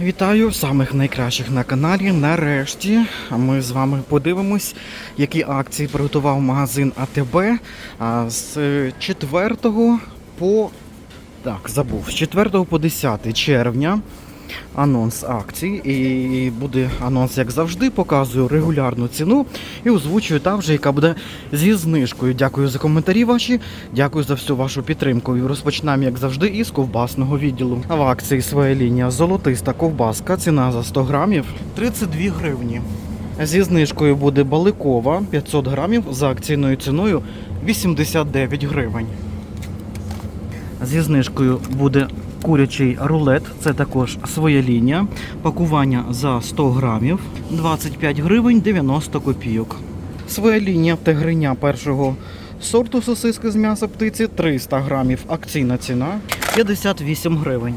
Вітаю самих найкращих на каналі. Нарешті ми з вами подивимось, які акції приготував магазин АТБ з 4 по так, забув, з 4 по 10 червня. Анонс акцій. І буде анонс, як завжди, показую регулярну ціну і озвучую там вже, яка буде зі знижкою. Дякую за коментарі ваші, дякую за всю вашу підтримку. І розпочнемо, як завжди, із ковбасного відділу. В акції своя лінія золотиста ковбаска. Ціна за 100 грамів 32 гривні. Зі знижкою буде баликова 500 грамів за акційною ціною 89 гривень. Зі знижкою буде курячий рулет, це також своя лінія. Пакування за 100 грамів 25 гривень 90 копійок. Своя лінія тигриня першого сорту сосиски з м'яса птиці 300 грамів. Акційна ціна 58 гривень.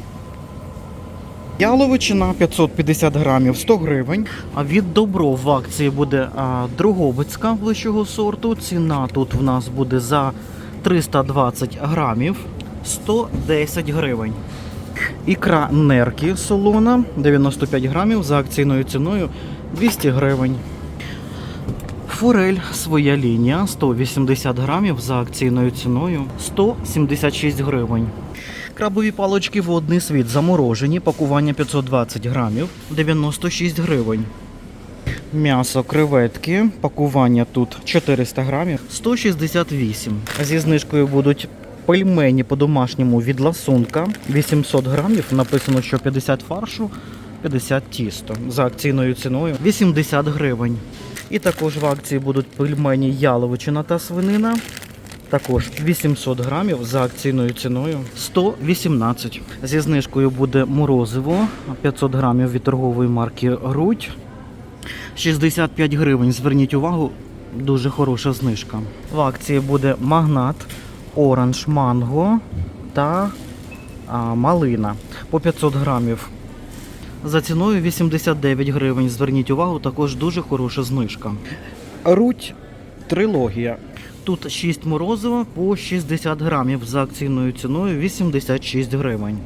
Яловичина 550 грамів 100 гривень. А від добро в акції буде а, Дрогобицька вищого сорту. Ціна тут в нас буде за 320 грамів 110 гривень. Ікра нерки солона 95 грамів за акційною ціною 200 гривень. Форель своя лінія 180 грамів за акційною ціною 176 гривень. Крабові палочки водний світ заморожені, пакування 520 грамів 96 гривень. М'ясо креветки, пакування тут 400 грамів 168. Зі знижкою будуть пельмені по-домашньому від ласунка 800 грамів. Написано, що 50 фаршу, 50 тісто. За акційною ціною 80 гривень. І також в акції будуть пельмені яловичина та свинина. Також 800 грамів за акційною ціною 118. Зі знижкою буде морозиво 500 грамів від торгової марки Рудь. 65 гривень. Зверніть увагу, дуже хороша знижка. В акції буде магнат, оранж, манго та а, малина по 500 грамів. За ціною 89 гривень. Зверніть увагу, також дуже хороша знижка. Руть трилогія. Тут 6 морозива по 60 грамів за акційною ціною 86 гривень.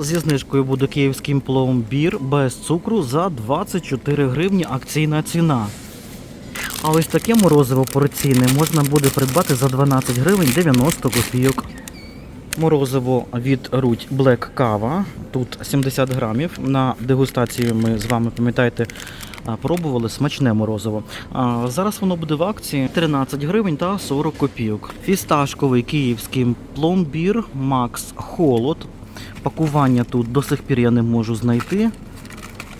Зі знижкою буде київський пломбір без цукру за 24 гривні акційна ціна. А ось таке морозиво порційне можна буде придбати за 12 гривень 90 копійок. Морозиво від Руть Black Кава. Тут 70 грамів. На дегустації ми з вами пам'ятаєте. Пробували смачне морозиво. А, зараз воно буде в акції 13 гривень та 40 копійок. Фісташковий київський пломбір Макс Холод. Пакування тут до сих пір я не можу знайти.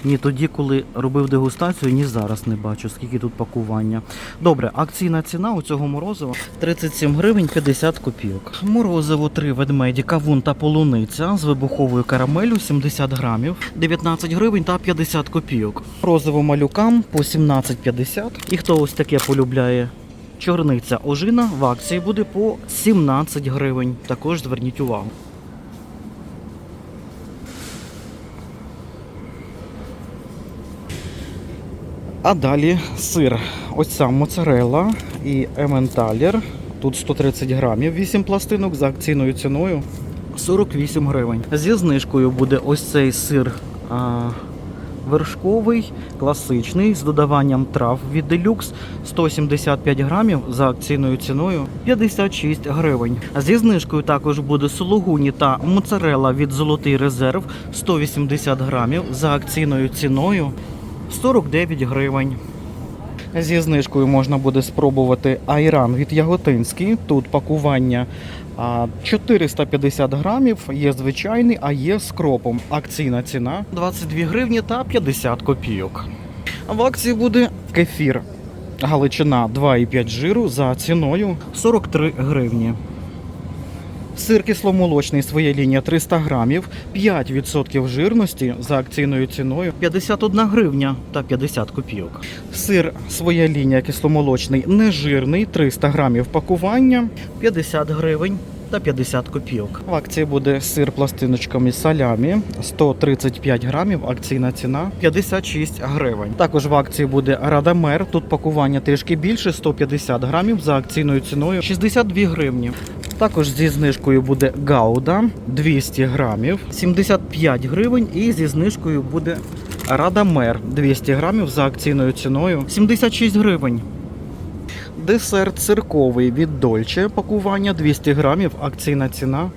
Ні тоді, коли робив дегустацію, ні зараз не бачу, скільки тут пакування. Добре, акційна ціна у цього морозива 37 гривень 50 копійок. Морозиво 3 ведмеді, кавун та полуниця з вибуховою карамелю 70 грамів, 19 гривень та 50 копійок. Морозиво малюкам по 17,50. І хто ось таке полюбляє? Чорниця ожина в акції буде по 17 гривень. Також зверніть увагу. А далі сир. Ось сам моцарелла і ементалер. Тут 130 грамів, 8 пластинок за акційною ціною 48 гривень. Зі знижкою буде ось цей сир а, вершковий, класичний, з додаванням трав від делюкс 175 грамів за акційною ціною 56 гривень. Зі знижкою також буде сулугуні та моцарелла від золотий резерв 180 грамів за акційною ціною 49 гривень. Зі знижкою можна буде спробувати айран від Яготинський. Тут пакування 450 грамів, є звичайний, а є з кропом. Акційна ціна 22 гривні та 50 копійок. В акції буде кефір. Галичина 2,5 жиру за ціною 43 гривні. Сир кисломолочний своя лінія 300 грамів, 5% жирності за акційною ціною 51 гривня та 50 копійок. Сир своя лінія кисломолочний нежирний, 300 грамів пакування 50 гривень. Та 50 копійок. В акції буде сир пластиночками салямі 135 грамів. Акційна ціна 56 гривень. Також в акції буде радамер. Тут пакування трішки більше 150 грамів за акційною ціною 62 гривні. Також зі знижкою буде Гауда 200 грамів, 75 гривень. І зі знижкою буде Радамер 200 грамів за акційною ціною 76 гривень. Десерт цирковий від Дольче пакування 200 грамів, акційна ціна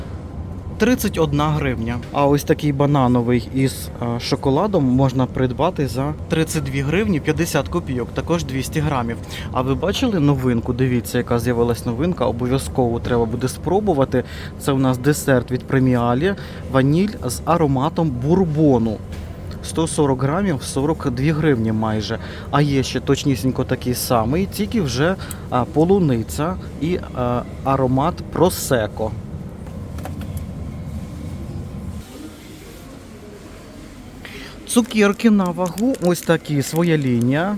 31 гривня. А ось такий банановий із е, шоколадом можна придбати за 32 гривні 50 копійок, також 200 грамів. А ви бачили новинку? Дивіться, яка з'явилась новинка. Обов'язково треба буде спробувати. Це у нас десерт від преміалі, ваніль з ароматом бурбону. 140 грамів 42 гривні майже. А є ще точнісінько такий самий, тільки вже полуниця і аромат просеко. Цукерки на вагу, ось такі своя лінія.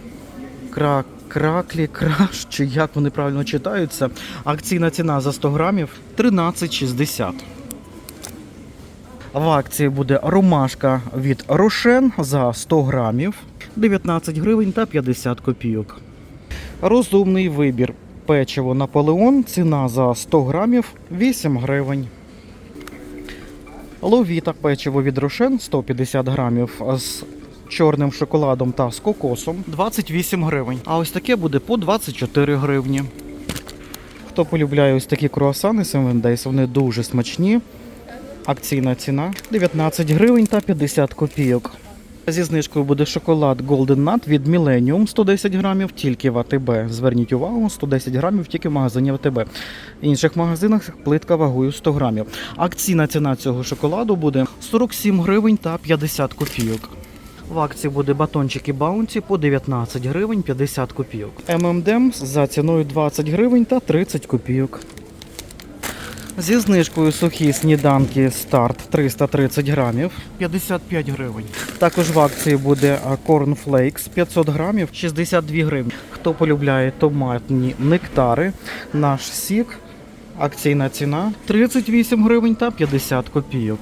Кра... Краклі, краш, чи як вони правильно читаються. Акційна ціна за 100 грамів 13,60. В акції буде ромашка від Рошен за 100 грамів 19 гривень та 50 копійок. Розумний вибір. Печиво Наполеон. Ціна за 100 грамів 8 гривень. Ловіта печиво від Рошен 150 грамів з чорним шоколадом та з кокосом 28 гривень. А ось таке буде по 24 гривні. Хто полюбляє ось такі круасани 7 Days, вони дуже смачні. Акційна ціна 19 гривень та 50 копійок. Зі знижкою буде шоколад Golden Nut від Millennium 110 грамів, тільки в АТБ. Зверніть увагу, 110 грамів тільки в магазині АТБ. В інших магазинах плитка вагою 100 грамів. Акційна ціна цього шоколаду буде 47 гривень та 50 копійок. В акції буде батончики Баунті по 19 гривень 50 копійок. M&M's за ціною 20 гривень та 30 копійок. Зі знижкою сухі сніданки старт 330 грамів 55 гривень. Також в акції буде Flakes 500 грамів 62 гривні. Хто полюбляє томатні нектари, наш сік, акційна ціна 38 гривень та 50 копійок.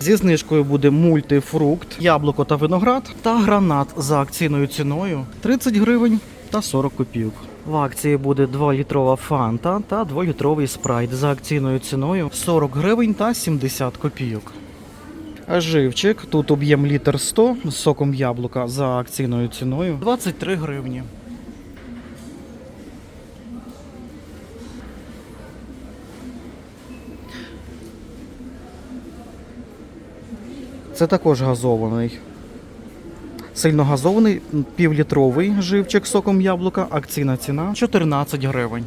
Зі знижкою буде мультифрукт, яблуко та виноград та гранат за акційною ціною 30 гривень та 40 копійок. В акції буде 2-літрова фанта та 2-літровий спрайт за акційною ціною 40 гривень та 70 копійок. Живчик, тут об'єм літр 100 з соком яблука за акційною ціною 23 гривні. Це також газований. Сильно газований півлітровий живчик соком яблука. Акційна ціна 14 гривень.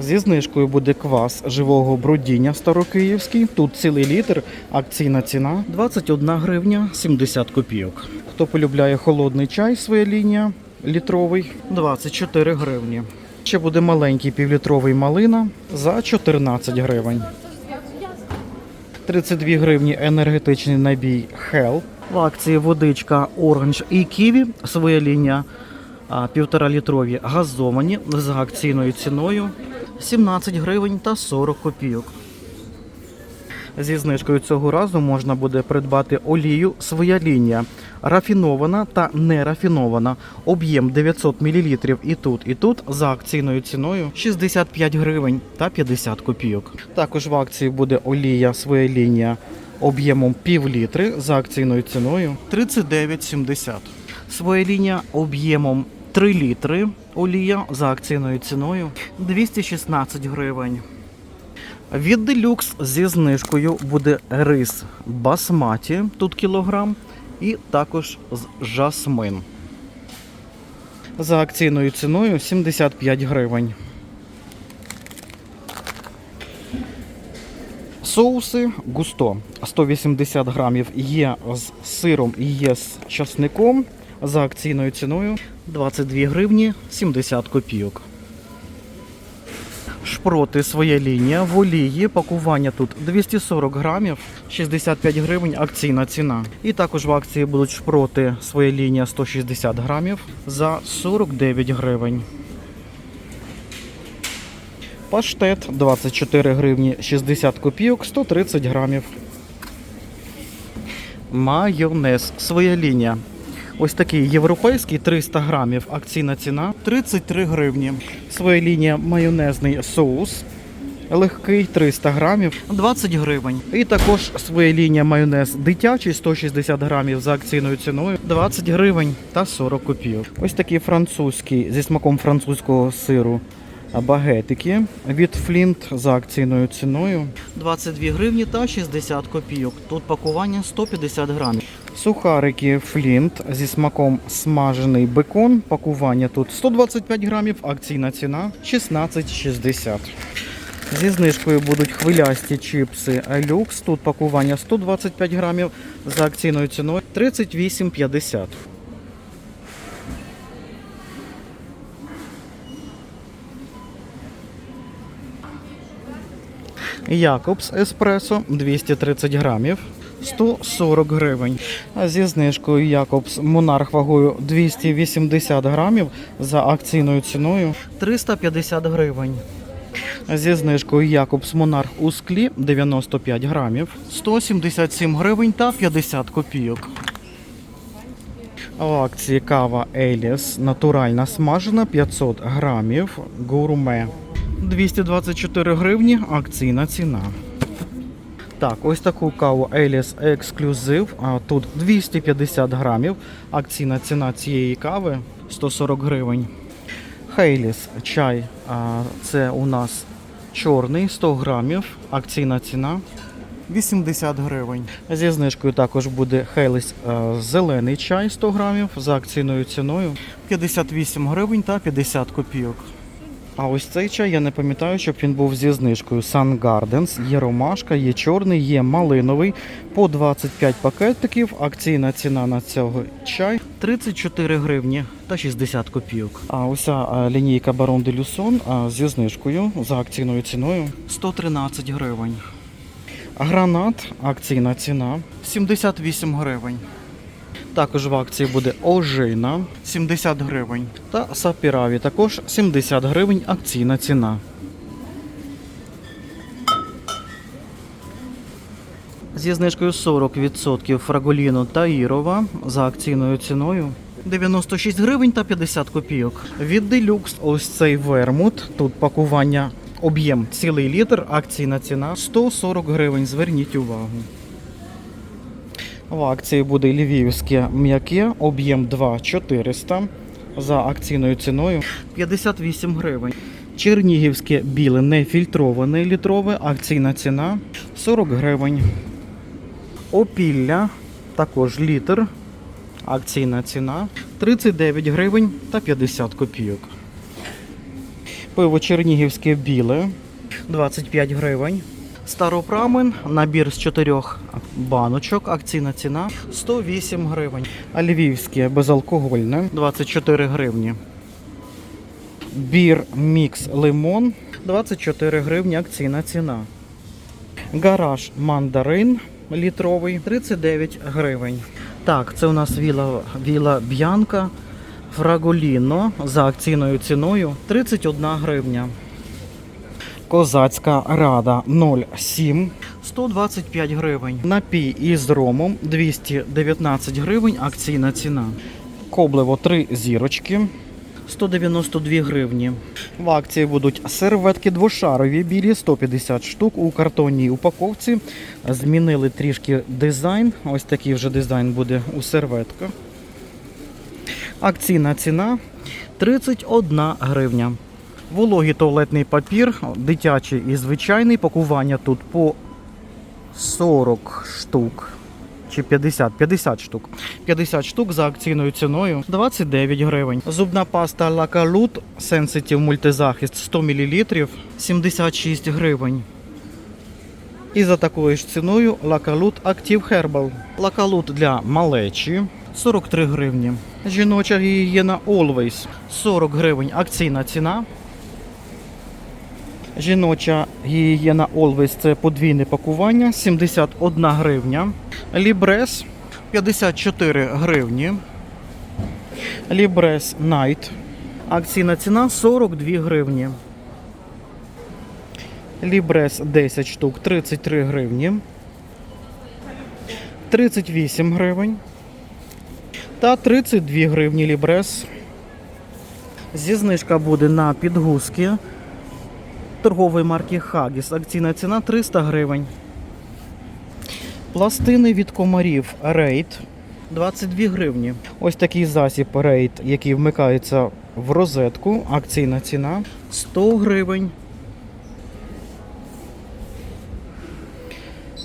Зі знижкою буде квас живого бродіння старокиївський. Тут цілий літр. Акційна ціна 21 гривня 70 копійок. Хто полюбляє холодний чай, своя лінія літровий 24 гривні. Ще буде маленький півлітровий малина за 14 гривень. 32 гривні енергетичний набій Hell. В акції водичка Orange і Kiwi. Своя лінія а, півтора літрові газовані за акційною ціною 17 гривень та 40 копійок. Зі знижкою цього разу можна буде придбати олію своя лінія. Рафінована та нерафінована. Об'єм 900 мл і тут, і тут за акційною ціною 65 гривень та 50 копійок. Також в акції буде олія своя лінія об'ємом пів літри за акційною ціною 39,70. Своя лінія об'ємом 3 літри олія за акційною ціною 216 гривень. Від делюкс зі знижкою буде рис басматі, тут кілограм, і також з жасмин. За акційною ціною 75 гривень. Соуси густо 180 грамів є з сиром і є з часником. За акційною ціною 22 гривні 70 копійок. Шпроти своя лінія в олії. Пакування тут 240 грамів, 65 гривень акційна ціна. І також в акції будуть шпроти своя лінія 160 грамів за 49 гривень. Паштет 24 гривні 60 копійок, 130 грамів. Майонез своя лінія. Ось такий європейський 300 грамів. Акційна ціна 33 гривні. Своя лінія майонезний соус. Легкий 300 грамів 20 гривень. І також своя лінія майонез дитячий 160 грамів за акційною ціною 20 гривень та 40 копійок. Ось такий французький зі смаком французького сиру багетики від Флінт за акційною ціною 22 гривні та 60 копійок. Тут пакування 150 грамів. Сухарики Флінт зі смаком смажений бекон. Пакування тут 125 грамів, акційна ціна 16,60. Зі знижкою будуть хвилясті чіпси люкс. Тут пакування 125 грамів за акційною ціною 38,50. Якобс Еспресо 230 грамів. 140 гривень. Зі знижкою Якобс Монарх вагою 280 грамів за акційною ціною 350 гривень. Зі знижкою Якобс Монарх у склі 95 грамів, 177 гривень та 50 копійок. В акції кава Еліс натуральна смажена 500 грамів гурме. 224 гривні акційна ціна. Так, ось таку каву Еліс Ексклюзив. Тут 250 грамів. Акційна ціна цієї кави 140 гривень. Хейліс чай. Це у нас чорний 100 грамів. Акційна ціна 80 гривень. Зі знижкою також буде Хейліс зелений чай 100 грамів за акційною ціною 58 гривень та 50 копійок. А ось цей чай я не пам'ятаю, щоб він був зі знижкою. Sun Gardens, є ромашка, є чорний, є малиновий. По 25 пакетиків. Акційна ціна на цього чай 34 гривні та 60 копійок. А ця лінійка de Luçon а, зі знижкою за акційною ціною 113 гривень. Гранат, акційна ціна 78 гривень. Також в акції буде ожина 70 гривень. Та сапіраві також 70 гривень акційна ціна. Зі знижкою 40% фраголіно та Ірова за акційною ціною 96 гривень та 50 копійок. Від Делюкс ось цей вермут. Тут пакування об'єм цілий літр, акційна ціна 140 гривень. Зверніть увагу. В акції буде львівське м'яке, об'єм 2,400 за акційною ціною 58 гривень. Чернігівське біле нефільтроване літрове, акційна ціна 40 гривень. Опілля також літр. Акційна ціна 39 гривень та 50 копійок. Пиво Чернігівське біле 25 гривень. Старопрамен, набір з чотирьох баночок, акційна ціна 108 гривень. А львівське безалкогольне 24 гривні. Бір мікс лимон 24 гривні, акційна ціна. Гараж мандарин літровий 39 гривень. Так, це у нас віла, віла Б'янка Фраголіно за акційною ціною 31 гривня. Козацька рада 0,7 125 гривень. Напій із ромом 219 гривень. Акційна ціна. Коблево 3 зірочки. 192 гривні. В акції будуть серветки двошарові білі 150 штук у картонній упаковці. Змінили трішки дизайн. Ось такий вже дизайн буде у серветках. Акційна ціна 31 гривня. Вологий туалетний папір, дитячий і звичайний. Пакування тут по 40 штук. Чи 50, 50 штук. 50 штук за акційною ціною 29 гривень. Зубна паста Lacaloot Sensitive мультизахист 100 мл 76 гривень. І за такою ж ціною Lacaloot Active Herbal. Lacaloot для малечі 43 гривні. Жіноча гігієна Always 40 гривень. Акційна ціна. Жіноча гігієна Always це подвійне пакування 71 гривня. Лібрес 54 гривні. Лібрес Night. Акційна ціна 42 гривні. Лібрес 10 штук 33 гривні. 38 гривень. Та 32 гривні лібрес. Зі знижка буде на підгузки торгової марки Хагіс. Акційна ціна 300 гривень. Пластини від комарів Рейд 22 гривні. Ось такий засіб Рейд, який вмикається в розетку. Акційна ціна 100 гривень.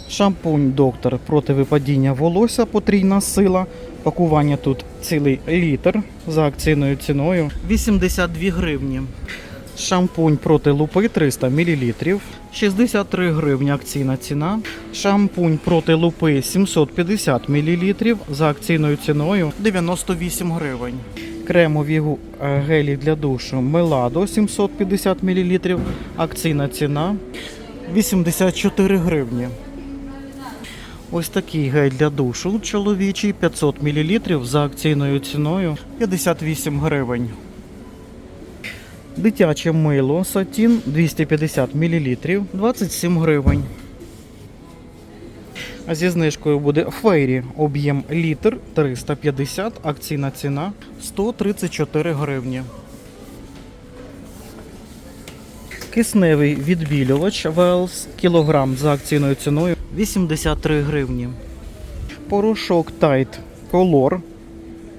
Шампунь доктор проти випадіння волосся потрійна сила. Пакування тут цілий літр за акційною ціною 82 гривні. Шампунь проти лупи 300 мл 63 гривні акційна ціна. Шампунь проти лупи 750 мл за акційною ціною 98 гривень. Кремові е, гелі для душу Меладо 750 мл. Акційна ціна 84 гривні. Ось такий гель для душу чоловічий 500 мл за акційною ціною 58 гривень. Дитяче мило сатін 250 мл 27 гривень. А зі знижкою буде фейрі об'єм літр 350, акційна ціна 134 гривні. Кисневий відбілювач Велс кілограм за акційною ціною 83 гривні. Порошок Tide Color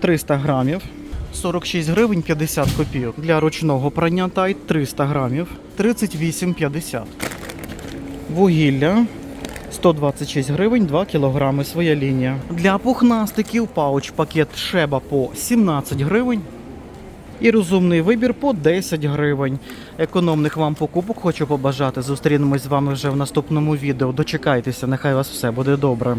300 грамів 46 гривень 50 копійок. Для ручного прання Tide 300 грамів 38,50. Вугілля 126 гривень 2 кілограми своя лінія. Для пухнастиків пауч пакет Шеба по 17 гривень. І розумний вибір по 10 гривень. Економних вам покупок хочу побажати. Зустрінемось з вами вже в наступному відео. Дочекайтеся, нехай у вас все буде добре.